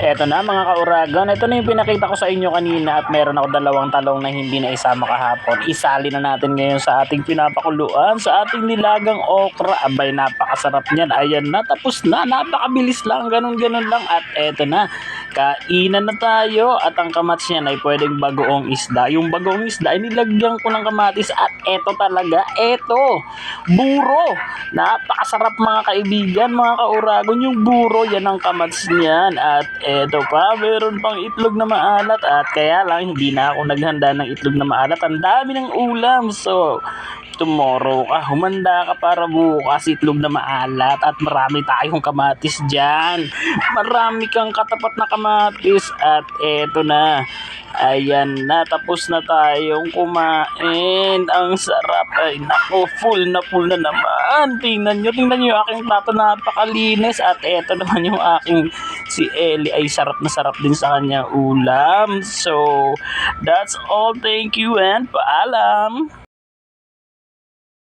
Eto na mga kauragan, ito na yung pinakita ko sa inyo kanina at meron ako dalawang talong na hindi na isama kahapon. Isali na natin ngayon sa ating pinapakuluan, sa ating nilagang okra. Abay, napakasarap niyan. Ayan na, tapos na. Napakabilis lang, ganun-ganun lang. At eto na, kainan na tayo. At ang kamats niyan ay pwedeng bagoong isda. Yung bagoong isda ay nilagyan ko ng kamatis at eto talaga, eto, buro. Napakasarap mga kaibigan, mga kauragon. Yung buro, yan ang kamats niyan. At eto pa, meron pang itlog na maalat. At kaya lang, hindi na ako naghanda ng itlog na maalat. Ang dami ng ulam. So, tomorrow ka, humanda ka para bukas itlog na maalat at marami tayong kamatis dyan. Marami kang katapat na kamatis at eto na. Ayan na, tapos na tayong kumain. Ang sarap. Ay, nako, full na full na naman. Tingnan nyo, tingnan nyo yung aking plato napakalinis. At eto naman yung aking si Ellie ay sarap na sarap din sa kanya ulam. So, that's all. Thank you and paalam.